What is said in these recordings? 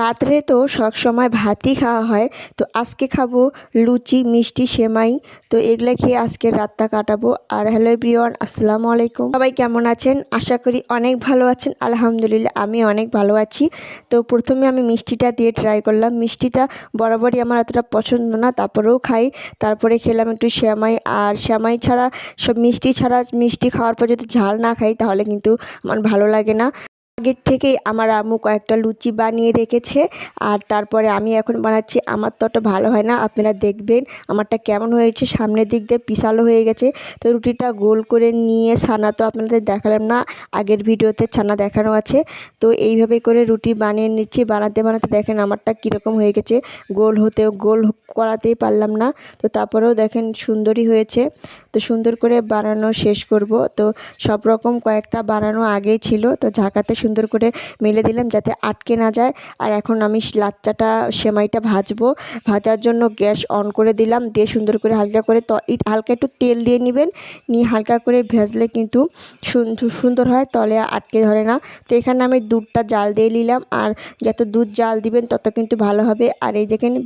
রাত্রে তো সবসময় ভাতই খাওয়া হয়, তো আজকে খাব লুচি, মিষ্টি, সেমাই, তো এগুলো খেয়ে আজকের রাতটা কাটাবো। আর হ্যালো এভরিওয়ান, আসসালামু আলাইকুম। সবাই কেমন আছেন? আশা করি অনেক ভালো আছেন। আলহামদুলিল্লাহ, আমি অনেক ভালো আছি। তো প্রথমে আমি মিষ্টিটা দিয়ে ট্রাই করলাম। মিষ্টিটা বরাবরই আমার এতটা পছন্দ না, তারপরেও খাই। তারপরে খেলাম একটু শ্যামাই আর শ্যামাই ছাড়া, সব মিষ্টি ছাড়া মিষ্টি খাওয়ার পর যদি ঝাল না খাই, তাহলে কিন্তু আমার ভালো লাগে না। আগের থেকেই আমার আম্মু কয়েকটা লুচি বানিয়ে রেখেছে। আর তারপরে আমি এখন বানাচ্ছি। আমার তো অত ভালো হয় না। আপনারা দেখবেন আমারটা কেমন হয়েছে। সামনের দিক দিয়ে পিসালো হয়ে গেছে। তো রুটিটা গোল করে নিয়ে ছানা তো আপনাদের দেখালাম না। আগের ভিডিওতে ছানা দেখানো আছে। তো এইভাবে করে রুটি বানিয়ে নিচ্ছি। বানাতে বানাতে দেখেন আমারটা কীরকম হয়ে গেছে। গোল হতেও গোল করাতেই পারলাম না। তো তারপরেও দেখেন সুন্দরই হয়েছে। তো সুন্দর করে বানানো শেষ করব। তো সব রকম কয়েকটা বানানো আগেই ছিল। তো ঝাঁকাতে সুন্দর করে মেলে দিলাম যাতে আটকে না যায়। আর এখন আমি লাচ্চাটা, সেমাইটা ভাজবো। ভাজার জন্য গ্যাস অন করে দিলাম। দিয়ে সুন্দর করে হালকা করে ত হালকা একটু তেল দিয়ে নেবেন। নিয়ে হালকা করে ভেজলে কিন্তু সুন্দর হয়, তলে আটকে ধরে না। তো এখানে আমি দুধটা জাল দিয়ে নিলাম। আর যত দুধ জাল দিবেন, তত কিন্তু ভালো হবে। আর এই যেখানে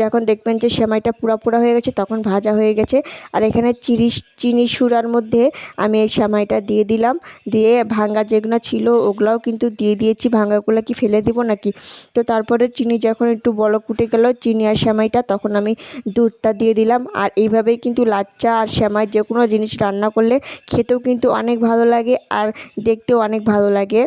যখন দেখবেন যে সেমাইটা পুরা পুরা হয়ে গেছে, তখন ভাজা হয়ে গেছে। আর এখানে চিনি চিনি সুরার মধ্যে আমি এই সেমাইটা দিয়ে দিলাম। দিয়ে ভাঙ্গা যেগুলো ছিল, ওগুলাও কিন্তু দিয়ে দিয়েছি ভাঙাগুলো কি ফেলে দিব নাকি? তো তারপরে চিনি যখন একটু বড় কুটে গেল, চিনি আর শ্যামাইটা তখন আমি দুধটা দিয়ে দিলাম। আর এইভাবেই কিন্তু লাচ্চা আর শ্যামাই যে কোনো জিনিস রান্না করলে খেতেও কিন্তু অনেক ভালো লাগে আর দেখতেও অনেক ভালো লাগে।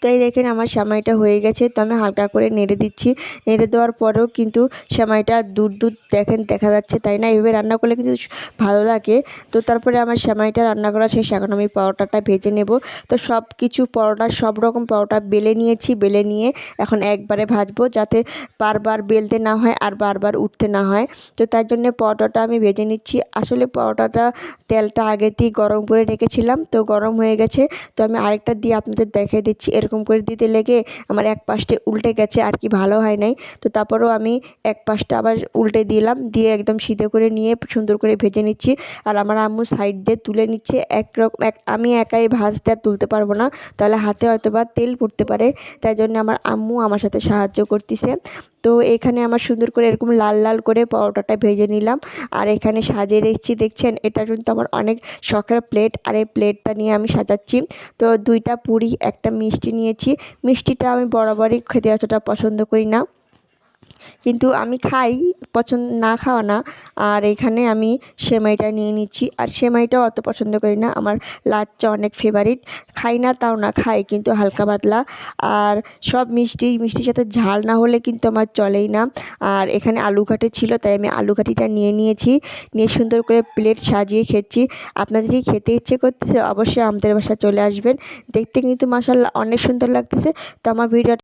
তো এই দেখেন আমার সেমাইটা হয়ে গেছে, তো আমি হালকা করে নেড়ে দিচ্ছি। নেড়ে দেওয়ার পরেও কিন্তু সেমাইটা দূর দূর দেখেন দেখা যাচ্ছে তাই না? এভাবে রান্না করলে কিন্তু ভালো লাগে। তো তারপরে আমার সেমাইটা রান্না করা শেষ, এখন আমি পরোটাটা ভেজে নেব। তো সব কিছু পরোটা, সব রকম পরোটা বেলে নিয়েছি, বেলে নিয়ে এখন একবারে ভাজবো যাতে বারবার বেলতে না হয় আর বারবার উঠতে না হয়। তো তার জন্য পরোটাটা আমি ভেজে নিচ্ছি। আসলে পরোটাটা তেলটা আগেতেই গরম করে রেখেছিলাম, তো গরম হয়ে গেছে। তো আমি আরেকটা দিয়ে আপনাদের দেখিয়ে দিচ্ছি, এর এরকম করে দিতে লেগে আমার এক পাশটা উল্টে গেছে, আর কি ভালো হয় নাই। তো তারপরেও আমি এক পাশটা আবার উল্টে দিলাম, দিয়ে একদম সিধে করে নিয়ে সুন্দর করে ভেজে নিচ্ছি। আর আমার আম্মু সাইড দিয়ে তুলে নিচ্ছে একরকম এক, আমি একাই ভাজতে আর তুলতে পারব না, তাহলে হাতে হয়তো বা তেল পড়তে পারে। তাই জন্য আমার আম্মু আমার সাথে সাহায্য করতেছে। তো এখানে আমার সুন্দর করে এরকম লাল লাল করে পরোটাটা ভেজে নিলাম। আর এখানে সাজিয়ে রেখেছি দেখছেন? এটা কিন্তু আমার অনেক শখের প্লেট আর এই প্লেটটা নিয়ে আমি সাজাচ্ছি। তো দুইটা পুরি, একটা মিষ্টি নিয়েছি। মিষ্টিটা আমি বরাবরই খেতে অতটা পছন্দ করি না। কিন্তু আমি খাই, পছন্দ, না খাওয়া না। আর এখানে আমি সেমাইটা নিয়ে নিচ্ছি। আর সেমাইটাও অত পছন্দ করি না। আমার লাচ্চা অনেক ফেভারিট খাই না, তাও না খাই, কিন্তু হালকা পাতলা। আর সব মিষ্টি, মিষ্টির সাথে ঝাল না হলে কিন্তু আমার চলেই না। আর এখানে আলু ঘাটে ছিল, তাই আমি আলু ঘাটিটা নিয়ে নিয়েছি। নিয়ে সুন্দর করে প্লেট সাজিয়ে খেয়েছি কি খেতে ইচ্ছে করতেছে? অবশ্যই আমাদের বাসা চলে আসবেন। দেখতে কিন্তু মাসাল্লাহ অনেক সুন্দর লাগতেছে। তো আমার ভিডিও